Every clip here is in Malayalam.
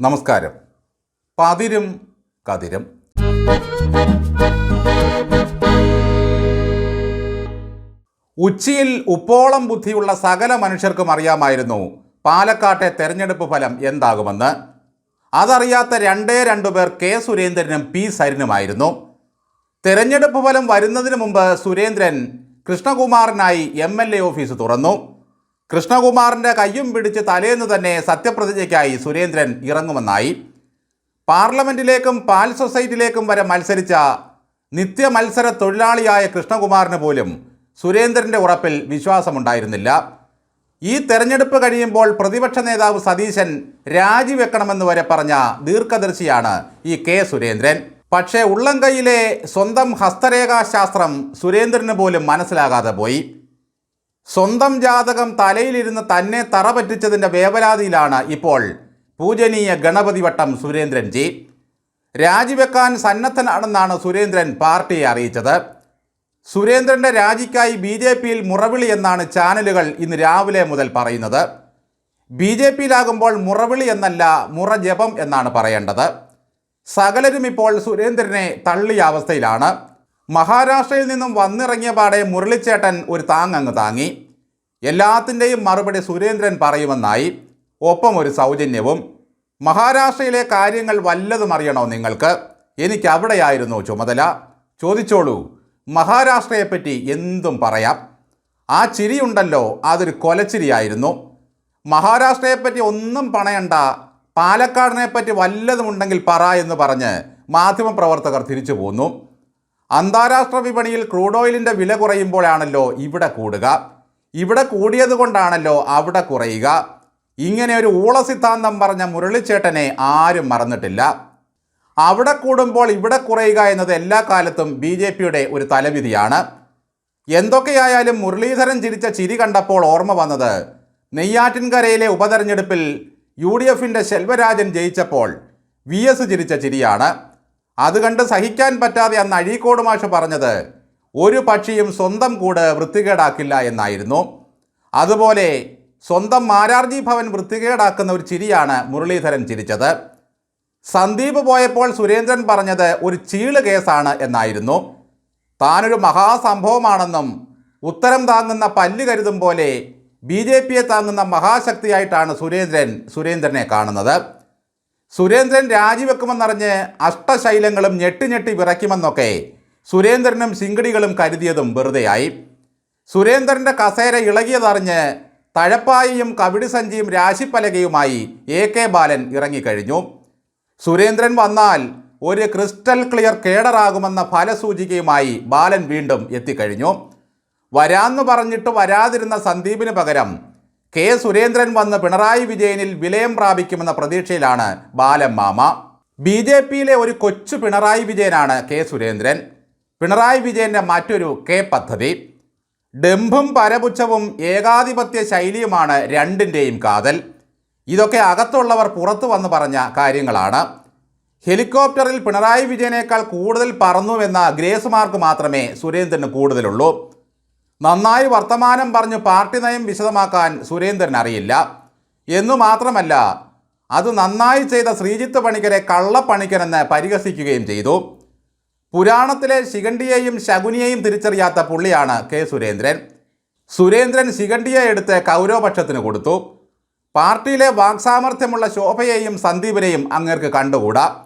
നമസ്കാരം. പതിരും കതിരും. ഉച്ചിയിൽ ഉപ്പോളം ബുദ്ധിയുള്ള സകല മനുഷ്യർക്കും അറിയാമായിരുന്നു പാലക്കാട്ടെ തെരഞ്ഞെടുപ്പ് ഫലം എന്താകുമെന്ന്. അതറിയാത്ത രണ്ടേ രണ്ടു പേർ കെ സുരേന്ദ്രനും പി സരിനുമായിരുന്നു. തെരഞ്ഞെടുപ്പ് ഫലം വരുന്നതിന് മുമ്പ് സുരേന്ദ്രൻ കൃഷ്ണകുമാറിനായി എം എൽ എ ഓഫീസ് തുറന്നു. കൃഷ്ണകുമാറിന്റെ കയ്യും പിടിച്ച് തലേന്ന് തന്നെ സത്യപ്രതിജ്ഞയ്ക്കായി സുരേന്ദ്രൻ ഇറങ്ങുമെന്നായി. പാർലമെന്റിലേക്കും പാൽ സൊസൈറ്റിയിലേക്കും വരെ മത്സരിച്ച നിത്യ മത്സര തൊഴിലാളിയായ കൃഷ്ണകുമാറിന് പോലും സുരേന്ദ്രന്റെ ഉറപ്പിൽ വിശ്വാസമുണ്ടായിരുന്നില്ല. ഈ തെരഞ്ഞെടുപ്പ് കഴിയുമ്പോൾ പ്രതിപക്ഷ നേതാവ് സതീശൻ രാജിവെക്കണമെന്ന് വരെ പറഞ്ഞ ദീർഘദർശിയാണ് ഈ കെ സുരേന്ദ്രൻ. പക്ഷേ ഉള്ളംകൈയിലെ സ്വന്തം ഹസ്തരേഖാശാസ്ത്രം സുരേന്ദ്രന് പോലും മനസ്സിലാകാതെ പോയി. സ്വന്തം ജാതകം തലയിലിരുന്ന് തന്നെ തറ പറ്റിച്ചതിന്റെ വേവലാതിയിലാണ് ഇപ്പോൾ പൂജനീയ ഗണപതി വട്ടം സുരേന്ദ്രൻ ജി രാജിവെക്കാൻ സന്നദ്ധനാണെന്നാണ് സുരേന്ദ്രൻ പാർട്ടിയെ അറിയിച്ചത്. സുരേന്ദ്രന്റെ രാജിക്കായി ബി ജെ പിയിൽ മുറവിളി എന്നാണ് ചാനലുകൾ ഇന്ന് രാവിലെ മുതൽ പറയുന്നത്. ബി ജെ പിയിലാകുമ്പോൾ മുറവിളി എന്നല്ല മുറ ജപം എന്നാണ് പറയേണ്ടത്. സകലരും ഇപ്പോൾ സുരേന്ദ്രനെ തള്ളിയ അവസ്ഥയിലാണ്. മഹാരാഷ്ട്രയിൽ നിന്നും വന്നിറങ്ങിയ പാടെ മുരളിച്ചേട്ടൻ ഒരു താങ്ങങ്ങ് താങ്ങി. എല്ലാത്തിന്റെയും മറുപടി സുരേന്ദ്രൻ പറയുമെന്നായി. ഒപ്പം ഒരു സൗജന്യവും മഹാരാഷ്ട്രയിലെ കാര്യങ്ങൾ വല്ലതും അറിയണോ നിങ്ങൾക്ക്? എനിക്ക് അവിടെയായിരുന്നു ചുമതല. ചോദിച്ചോളൂ മഹാരാഷ്ട്രയെപ്പറ്റി എന്തും പറയാം. ആ ചിരിയുണ്ടല്ലോ അതൊരു കൊലച്ചിരിയായിരുന്നു. മഹാരാഷ്ട്രയെപ്പറ്റി ഒന്നും പണയണ്ട പാലക്കാടിനെപ്പറ്റി വല്ലതുമുണ്ടെങ്കിൽ പറ എന്ന് പറഞ്ഞ് മാധ്യമപ്രവർത്തകർ തിരിച്ചു പോന്നു. അന്താരാഷ്ട്ര വിപണിയിൽ ക്രൂഡ് ഓയിലിന്റെ വില കുറയുമ്പോഴാണല്ലോ ഇവിടെ കൂടുക. ഇവിടെ കൂടിയത് കൊണ്ടാണല്ലോ അവിടെ കുറയുക. ഇങ്ങനെ ഒരു ഊള സിദ്ധാന്തം പറഞ്ഞ മുരളിച്ചേട്ടനെ ആരും മറന്നിട്ടില്ല. അവിടെ കൂടുമ്പോൾ ഇവിടെ കുറയുക എന്നത് എല്ലാ കാലത്തും ബി ജെ പിയുടെ ഒരു തലവിധിയാണ്. എന്തൊക്കെയായാലും മുരളീധരൻ ചിരിച്ച ചിരി കണ്ടപ്പോൾ ഓർമ്മ വന്നത് നെയ്യാറ്റിൻകരയിലെ ഉപതെരഞ്ഞെടുപ്പിൽ യു ഡി എഫിന്റെ ശെൽവരാജൻ ജയിച്ചപ്പോൾ വി എസ് ചിരിച്ച ചിരിയാണ്. അത് കണ്ട് സഹിക്കാൻ പറ്റാതെ അന്ന് അഴീക്കോട് മാഷ് പറഞ്ഞത് ഒരു പക്ഷിയും സ്വന്തം കൂട് വൃത്തികേടാക്കില്ല എന്നായിരുന്നു. അതുപോലെ സ്വന്തം മാരാർജി ഭവൻ വൃത്തികേടാക്കുന്ന ഒരു ചിരിയാണ് മുരളീധരൻ ചിരിച്ചത്. സന്ദീപ് പോയപ്പോൾ സുരേന്ദ്രൻ പറഞ്ഞത് ഒരു ചീൾ കേസാണ് എന്നായിരുന്നു. താനൊരു മഹാസംഭവമാണെന്നും ഉത്തരം താങ്ങുന്ന പല്ല് കരുതും പോലെ ബി ജെ പിയെ താങ്ങുന്ന മഹാശക്തിയായിട്ടാണ് സുരേന്ദ്രൻ സുരേന്ദ്രനെ കാണുന്നത്. സുരേന്ദ്രൻ രാജിവെക്കുമെന്നറിഞ്ഞ് അഷ്ടശൈലങ്ങളും ഞെട്ടി ഞെട്ടി വിറയ്ക്കുമെന്നൊക്കെ സുരേന്ദ്രനും ശിങ്കടികളും കരുതിയതും വെറുതെയായി. സുരേന്ദ്രന്റെ കസേര ഇളകിയതറിഞ്ഞ് തഴപ്പായയും കവിടി സഞ്ചിയും രാശിപ്പലകയുമായി എ കെ ബാലൻ ഇറങ്ങിക്കഴിഞ്ഞു. സുരേന്ദ്രൻ വന്നാൽ ഒരു ക്രിസ്റ്റൽ ക്ലിയർ കേഡറാകുമെന്ന ഫലസൂചികയുമായി ബാലൻ വീണ്ടും എത്തിക്കഴിഞ്ഞു. വരാന്ന് പറഞ്ഞിട്ട് വരാതിരുന്ന സന്ദീപിന് പകരം കെ സുരേന്ദ്രൻ വന്ന് പിണറായി വിജയനിൽ വിലയം പ്രാപിക്കുമെന്ന പ്രതീക്ഷയിലാണ് ബാലൻ മാമ ബി ജെ പിയിലെ ഒരു കൊച്ചു പിണറായി വിജയനാണ് കെ സുരേന്ദ്രൻ. പിണറായി വിജയന്റെ മറ്റൊരു കെ പദ്ധതി. ഡംഭും പരപുച്ഛവും ഏകാധിപത്യ ശൈലിയുമാണ് രണ്ടിന്റെയും കാതൽ. ഇതൊക്കെ അകത്തുള്ളവർ പുറത്തു വന്ന് പറഞ്ഞ കാര്യങ്ങളാണ്. ഹെലികോപ്റ്ററിൽ പിണറായി വിജയനേക്കാൾ കൂടുതൽ പറന്നുവെന്ന ഗ്രേസ് മാർക്ക് മാത്രമേ സുരേന്ദ്രന് കൂടുതലുള്ളൂ. നന്നായി വർത്തമാനം പറഞ്ഞ് പാർട്ടി നയം വിശദമാക്കാൻ സുരേന്ദ്രൻ അറിയില്ല. എന്നു മാത്രമല്ല അത് നന്നായി ചെയ്ത ശ്രീജിത്ത് പണിക്കരെ കള്ളപ്പണിക്കരെന്ന് പരിഹസിക്കുകയും ചെയ്തു. പുരാണത്തിലെ ശിഖണ്ഡിയെയും ശകുനിയെയും തിരിച്ചറിയാത്ത പുള്ളിയാണ് കെ സുരേന്ദ്രൻ. സുരേന്ദ്രൻ ശിഖണ്ഡിയെ എടുത്ത് കൗരവപക്ഷത്തിന് കൊടുത്തു. പാർട്ടിയിലെ വാക്സാമർഥ്യമുള്ള ശോഭയെയും സന്ദീപിനെയും അങ്ങേർക്ക് കണ്ടുകൂടാ.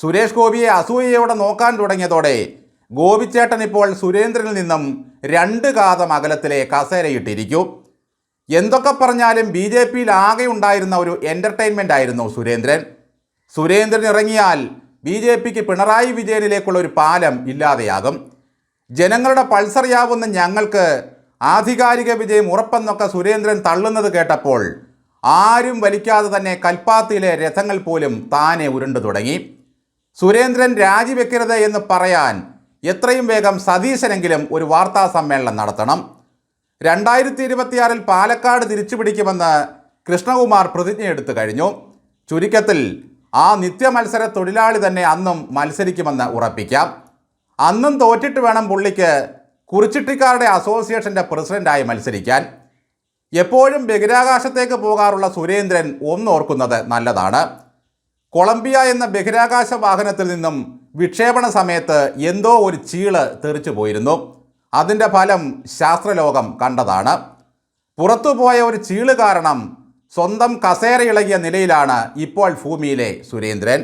സുരേഷ് ഗോപിയെ അസൂയയോടെ നോക്കാൻ തുടങ്ങിയതോടെ ഗോപിച്ചേട്ടൻ ഇപ്പോൾ സുരേന്ദ്രനിൽ നിന്നും രണ്ട് കാതം അകലത്തിലെ കസേരയിട്ടിരിക്കൂ. എന്തൊക്കെ പറഞ്ഞാലും ബി ജെ പിയിൽ ആകെ ഉണ്ടായിരുന്ന ഒരു എന്റർടൈൻമെന്റ് ആയിരുന്നു സുരേന്ദ്രൻ. സുരേന്ദ്രൻ ഇറങ്ങിയാൽ ബി ജെ പിക്ക് പിണറായി വിജയനിലേക്കുള്ള ഒരു പാലം ഇല്ലാതെയാകും. ജനങ്ങളുടെ പൾസറിയാവുന്ന ഞങ്ങൾക്ക് ആധികാരിക വിജയം ഉറപ്പെന്നൊക്കെ സുരേന്ദ്രൻ തള്ളുന്നത് കേട്ടപ്പോൾ ആരും വലിക്കാതെ തന്നെ കൽപ്പാത്തിയിലെ രഥങ്ങൾ പോലും താനെ ഉരുണ്ടു തുടങ്ങി. സുരേന്ദ്രൻ രാജിവെക്കരുത് എന്ന് പറയാൻ എത്രയും വേഗം സതീശനെങ്കിലും ഒരു വാർത്താ സമ്മേളനം നടത്തണം. രണ്ടായിരത്തി ഇരുപത്തിയാറിൽ പാലക്കാട് തിരിച്ചുപിടിക്കുമെന്ന് കൃഷ്ണകുമാർ പ്രതിജ്ഞയെടുത്തു കഴിഞ്ഞു. ചുരുക്കത്തിൽ ആ നിത്യമത്സര തൊഴിലാളി തന്നെ അന്നും മത്സരിക്കുമെന്ന് ഉറപ്പിക്കാം. അന്നും തോറ്റിട്ട് വേണം പുള്ളിക്ക് കുറിച്ചിട്ടിക്കാരുടെ അസോസിയേഷന്റെ പ്രസിഡന്റായി മത്സരിക്കാൻ. എപ്പോഴും ബഹിരാകാശത്തേക്ക് പോകാറുള്ള സുരേന്ദ്രൻ ഒന്നോർക്കുന്നത് നല്ലതാണ്. കൊളംബിയ എന്ന ബഹിരാകാശ വാഹനത്തിൽ നിന്നും വിക്ഷേപണ സമയത്ത് എന്തോ ഒരു ചീൾ തെറിച്ചു പോയിരുന്നു. അതിന്റെ ഫലം ശാസ്ത്രലോകം കണ്ടതാണ്. പുറത്തുപോയ ഒരു ചീൾ കാരണം സ്വന്തം കസേര ഇളകിയ നിലയിലാണ് ഇപ്പോൾ ഭൂമിയിലെ സുരേന്ദ്രൻ.